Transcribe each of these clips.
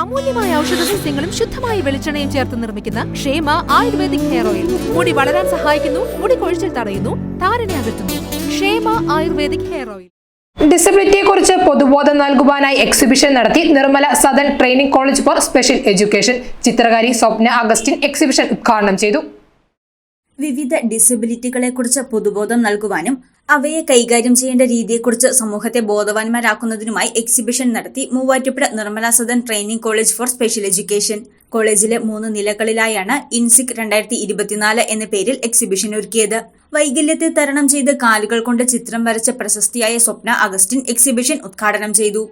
അമൂല്യമായ ഔഷധ സസ്യങ്ങളും ശുദ്ധമായ വെളിച്ചെണ്ണയും ചേർത്ത് നിർമ്മിക്കുന്ന ക്ഷേമ ആയുർവേദിക് ഹെയർ ഓയിൽ. മുടി വളരാൻ സഹായിക്കുന്നു മുടി കൊഴിച്ചിൽ തടയുന്നു താരനെ അകറ്റുന്നു. Kshema ayurvedic hair oil. ഡിസബിലിറ്റിയെക്കുറിച്ച് പൊതുബോധം നൽകുവാനായി എക്സിബിഷൻ നടത്തി Nirmala Sadan training college for special education ചിത്രകാരി Swapna Augustine exhibition ഉദ്ഘാടനം ചെയ്തു. വിവിധ ഡിസബിലിറ്റികളെക്കുറിച്ച് പൊതുബോധം നൽകുവാനും അവയെ കൈകാര്യം ചെയ്യേണ്ട രീതിയെക്കുറിച്ച് സമൂഹത്തെ ബോധവാന്മാരാക്കുന്നതിനുമായി എക്സിബിഷൻ നടത്തി Muvattupuzha Nirmala Sadan training college for special education കോളേജിലെ മൂന്ന് നിലകളിലായാണ് ഇൻസിക് രണ്ടായിരത്തി ഇരുപത്തിനാല് എന്ന പേരിൽ എക്സിബിഷൻ ഒരുക്കിയത്. വൈകല്യത്തെ തരണം ചെയ്ത് കാലുകൾ കൊണ്ട് ചിത്രം വരച്ച പ്രശസ്തിയായ സ്വപ്ന അഗസ്റ്റിൻ എക്സിബിഷൻ ഉദ്ഘാടനം ചെയ്തു.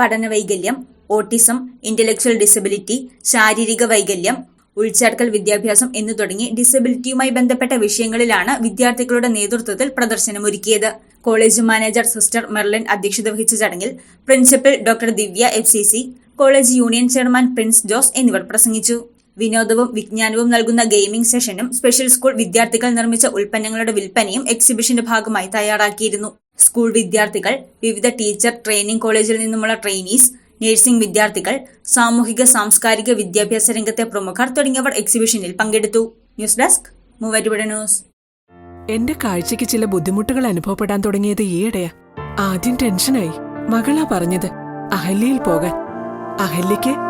പഠന വൈകല്യം ഓട്ടിസം ഇന്റലക്ച്വൽ ഡിസബിലിറ്റി ശാരീരിക വൈകല്യം ഉൾച്ചേർക്കൽ വിദ്യാഭ്യാസം എന്നു തുടങ്ങി ഡിസബിലിറ്റിയുമായി ബന്ധപ്പെട്ട വിഷയങ്ങളിലാണ് വിദ്യാർത്ഥികളുടെ നേതൃത്വത്തിൽ പ്രദർശനമൊരുക്കിയത്. കോളേജ് മാനേജർ സിസ്റ്റർ മെർലിൻ അധ്യക്ഷത വഹിച്ച ചടങ്ങിൽ principal doctor Divya F C C college union chairman Prince Jose എന്നിവർ പ്രസംഗിച്ചു. വിനോദവും വിജ്ഞാനവും നൽകുന്ന ഗെയിമിംഗ് സെഷനും സ്പെഷ്യൽ സ്കൂൾ വിദ്യാർത്ഥികൾ നിർമ്മിച്ച ഉൽപ്പന്നങ്ങളുടെ വിൽപ്പനയും എക്സിബിഷന്റെ ഭാഗമായി തയ്യാറാക്കിയിരുന്നു. സ്കൂൾ വിദ്യാർത്ഥികൾ വിവിധ ടീച്ചർ ട്രെയിനിംഗ് കോളേജിൽ നിന്നുമുള്ള ട്രെയിനീസ് നഴ്സിംഗ് വിദ്യാർത്ഥികൾ സാമൂഹിക സാംസ്കാരിക വിദ്യാഭ്യാസ രംഗത്തെ പ്രമുഖർ തുടങ്ങിയവർ എക്സിബിഷനിൽ പങ്കെടുത്തു. News desk Muvattupuzha news. എന്റെ കാഴ്ചയ്ക്ക് ചില ബുദ്ധിമുട്ടുകൾ അനുഭവപ്പെടാൻ തുടങ്ങിയത് ഈയിടെയാ. ആദ്യം ടെൻഷനായി. മകളാ പറഞ്ഞത് അഹല്യയിൽ പോകാൻ. അഹല്യയ്ക്ക്